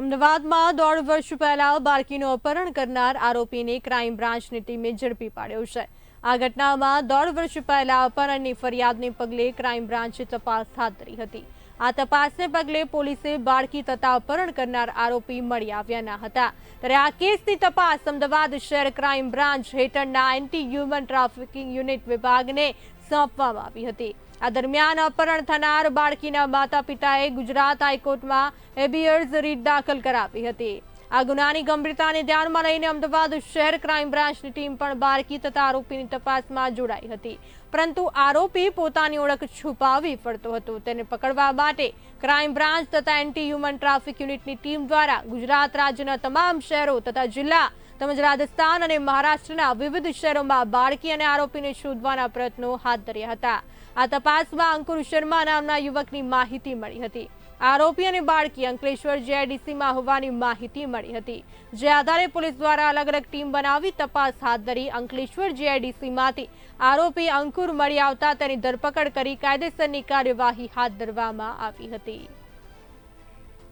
અમદાવાદમાં દોઢ વર્ષ પહેલા બાળકીનું અપહરણ કરનાર આરોપીને ક્રાઇમ બ્રાન્ચની ટીમે ઝડપી પાડ્યો છે. આ ઘટનામાં દોઢ વર્ષ પહેલા અપહરણની ફરિયાદને પગલે ક્રાઇમ બ્રાન્ચે તપાસ હાથ ધરી હતી. આ તપાસને પગલે પોલીસે બાળકી તથા અપહરણ કરનાર આરોપી મળી આવ્યા ન હતા. ત્યારે આ કેસની તપાસ અમદાવાદ શહેર ક્રાઇમ બ્રાન્ચ હેઠળના એન્ટી હ્યુમન ટ્રાફિકિંગ યુનિટ વિભાગને સોંપવામાં આવી હતી. આ દરમિયાન અપહરણ થનાર બાળકીના માતા પિતાએ ગુજરાત હાઈકોર્ટમાં હેબિયર્સ રીટ દાખલ કરાવી હતી. આ ગુનાની ગંભીરતાને ધ્યાનમાં લઈને અમદાવાદ શહેર ક્રાઇમ બ્રાન્ચની ટીમ પણ બાળકી તથા આરોપીની તપાસમાં જોડાઈ હતી. પરંતુ આરોપી પોતાની ઓળખ છુપાવી પડતો હતો. તેને પકડવા માટે ક્રાઇમ બ્રાન્ચ તથા એન્ટી હ્યુમન ટ્રાફિક યુનિટની ટીમ દ્વારા ગુજરાત રાજ્યના તમામ શહેરો તથા જિલ્લા તેમજ રાજસ્થાન અને મહારાષ્ટ્રના વિવિધ શહેરોમાં બાળકી અને આરોપીને શોધવાના પ્રયત્નો હાથ ધર્યા હતા. આ તપાસમાં અંકુર શર્મા નામના યુવકની માહિતી મળી હતી. આરોપી અને બાળકી અંકલેશ્વર જેઆઈડીસીમાં હોવાની માહિતી મળી હતી. જે આધારે પોલીસ દ્વારા અલગ અલગ ટીમ બનાવી તપાસ હાથ ધરી અંકલેશ્વર જેઆઈડીસીમાંથી આરોપી અંકુર મળી આવતા તેની ધરપકડ કરી કાયદેસરની કાર્યવાહી હાથ ધરવામાં આવી હતી.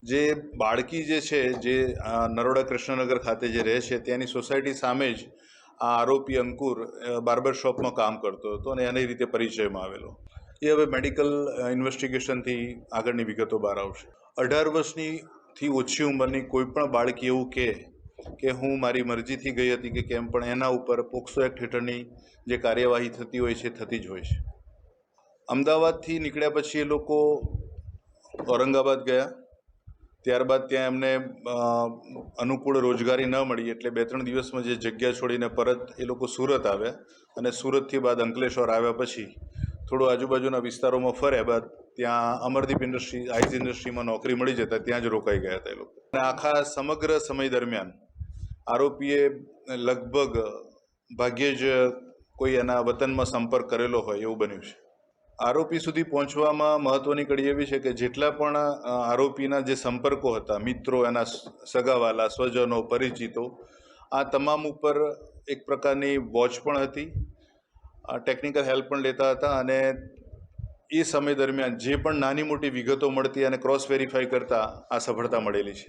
જે બાળકી જે છે, જે નરોડા કૃષ્ણનગર ખાતે જે રહે છે, ત્યાંની સોસાયટી સામે જ આ આરોપી અંકુર બાર્બર શોપમાં કામ કરતો હતો અને એની રીતે પરિચયમાં આવેલો. એ હવે મેડિકલ ઇન્વેસ્ટિગેશનથી આગળની વિગતો બહાર આવશે. અઢાર વર્ષનીથી ઓછી ઉંમરની કોઈ પણ બાળકી એવું કહે કે હું મારી મરજીથી ગઈ હતી કે કેમ, પણ એના ઉપર પોક્સો એક્ટ હેઠળની જે કાર્યવાહી થતી હોય છે થતી જ હોય છે. અમદાવાદથી નીકળ્યા પછી એ લોકો ઔરંગાબાદ ગયા. ત્યારબાદ ત્યાં એમને અનુકૂળ રોજગારી ન મળી એટલે બે ત્રણ દિવસમાં જે જગ્યા છોડીને પરત એ લોકો સુરત આવ્યા અને સુરતથી બાદ અંકલેશ્વર આવ્યા પછી થોડું આજુબાજુના વિસ્તારોમાં ફર્યા બાદ ત્યાં અમરદીપ ઇન્ડસ્ટ્રી આઈસ ઇન્ડસ્ટ્રીમાં નોકરી મળી જતા ત્યાં જ રોકાઈ ગયા હતા એ લોકો. અને આખા સમગ્ર સમય દરમિયાન આરોપીએ લગભગ ભાગ્યે જ કોઈ એના વતનમાં સંપર્ક કરેલો હોય એવું બન્યું છે. આરોપી સુધી પહોંચવામાં મહત્વની કડી એવી છે કે જેટલા પણ આરોપીના જે સંપર્કો હતા, મિત્રો, એના સગાવાલા, સ્વજનો, પરિચિતો, આ તમામ ઉપર એક પ્રકારની વોચ પણ હતી ટેકનિકલ હેલ્પ પણ લેતા હતા અને એ સમય દરમિયાન જે પણ નાની મોટી વિગતો મળતી અને ક્રોસ વેરીફાઈ કરતા આ સફળતા મળેલી છે.